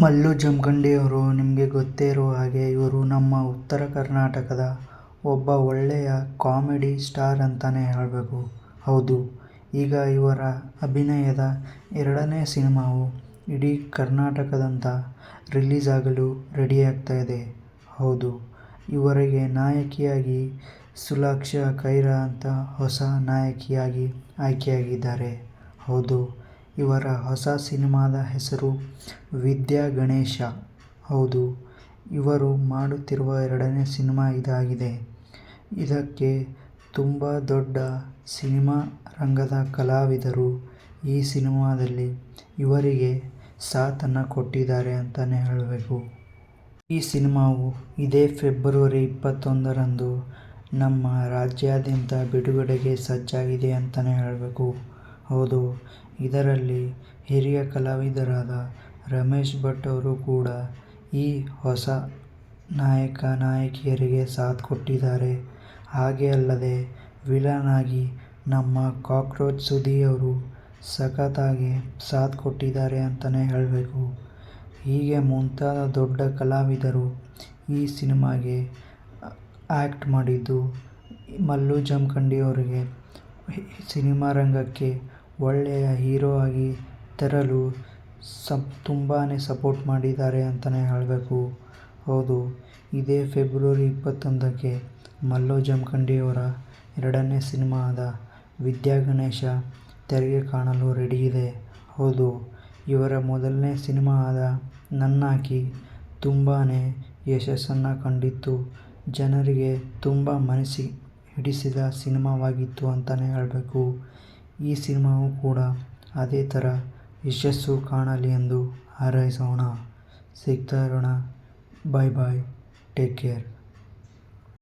ಮಲ್ಲು ಜಮಖಂಡಿಯವರು ನಿಮಗೆ ಗೊತ್ತೇ ಇರುವ ಹಾಗೆ ಇವರು ನಮ್ಮ ಉತ್ತರ ಕರ್ನಾಟಕದ ಒಬ್ಬ ಒಳ್ಳೆಯ ಕಾಮಿಡಿ ಸ್ಟಾರ್ ಅಂತಲೇ ಹೇಳಬೇಕು. ಹೌದು, ಈಗ ಇವರ ಅಭಿನಯದ ಎರಡನೇ ಸಿನಿಮಾವು ಇಡೀ ಕರ್ನಾಟಕದಂಥ ರಿಲೀಸ್ ಆಗಲು ರೆಡಿಯಾಗ್ತಾ ಇದೆ. ಹೌದು, ಇವರಿಗೆ ನಾಯಕಿಯಾಗಿ ಸುಲಾಕ್ಷಾ ಕೈರಾ ಅಂತ ಹೊಸ ನಾಯಕಿಯಾಗಿ ಆಯ್ಕೆಯಾಗಿದ್ದಾರೆ. ಹೌದು ಇವರ ಹೊಸ ಸಿನಿಮಾದ ಹೆಸರು ವಿದ್ಯಾ ಗಣೇಶ. ಹೌದು, ಇವರು ಮಾಡುತ್ತಿರುವ ಎರಡನೇ ಸಿನಿಮಾ ಇದಾಗಿದೆ. ಇದಕ್ಕೆ ತುಂಬ ದೊಡ್ಡ ಸಿನಿಮಾ ರಂಗದ ಕಲಾವಿದರು ಈ ಸಿನಿಮಾದಲ್ಲಿ ಇವರಿಗೆ ಸಾಥನ್ನು ಕೊಟ್ಟಿದ್ದಾರೆ ಅಂತಲೇ ಹೇಳಬೇಕು. ಈ ಸಿನಿಮಾವು ಇದೇ ಫೆಬ್ರವರಿ ಇಪ್ಪತ್ತೊಂದರಂದು ನಮ್ಮ ರಾಜ್ಯಾದ್ಯಂತ ಬಿಡುಗಡೆಗೆ ಸಜ್ಜಾಗಿದೆ ಅಂತಲೇ ಹೇಳಬೇಕು. ಹೌದು, ಇದರಲ್ಲಿ ಹಿರಿಯ ಕಲಾವಿದರಾದ ರಮೇಶ್ ಭಟ್ ಅವರು ಕೂಡ ಈ ಹೊಸ ನಾಯಕ ನಾಯಕಿಯರಿಗೆ ಸಾಥ್ ಕೊಟ್ಟಿದ್ದಾರೆ. ಹಾಗೆ ಅಲ್ಲದೆ ವಿಲನ್ ಆಗಿ ನಮ್ಮ ಕಾಕ್ರೋಚ್ ಸುದಿ ಅವರು ಸಖತ್ತಾಗಿ ಸಾಥ್ ಕೊಟ್ಟಿದ್ದಾರೆ ಅಂತಲೇ ಹೇಳಬೇಕು. ಹೀಗೆ ಮುಂತಾದ ದೊಡ್ಡ ಕಲಾವಿದರು ಈ ಸಿನಿಮಾಗೆ ಆ್ಯಕ್ಟ್ ಮಾಡಿದ್ದು ಮಲ್ಲು ಜಮಖಂಡಿ ಅವರಿಗೆ. ಸಿನಿಮಾ ರಂಗಕ್ಕೆ ಒಳ್ಳೆಯ ಹೀರೋ ಆಗಿ ತರಲು ಸಪ್ ತುಂಬಾ ಸಪೋರ್ಟ್ ಮಾಡಿದ್ದಾರೆ ಅಂತಲೇ ಹೇಳಬೇಕು. ಹೌದು, ಇದೇ ಫೆಬ್ರವರಿ ಇಪ್ಪತ್ತೊಂದಕ್ಕೆ ಮಲ್ಲೋ ಜಮಖಂಡಿಯವರ ಎರಡನೇ ಸಿನಿಮಾ ಆದ ವಿದ್ಯಾ ಗಣೇಶ ತೆರೆಗೆ ಕಾಣಲು ರೆಡಿ ಇದೆ. ಹೌದು, ಇವರ ಮೊದಲನೇ ಸಿನಿಮಾ ಆದ ನನ್ನಾಕಿ ತುಂಬಾ ಯಶಸ್ಸನ್ನು ಕಂಡಿತ್ತು. ಜನರಿಗೆ ತುಂಬ ಮನಸ್ಸು ಹಿಡಿಸಿದ ಸಿನಿಮಾವಾಗಿತ್ತು ಅಂತಲೇ ಹೇಳಬೇಕು. ಈ ಸಿನಿಮಾವು ಕೂಡ ಅದೇ ಥರ ಯಶಸ್ಸು ಕಾಣಲಿ ಎಂದು ಹಾರೈಸೋಣ. ಸಿಗ್ತಾ ಇರೋಣ. Bye bye take care.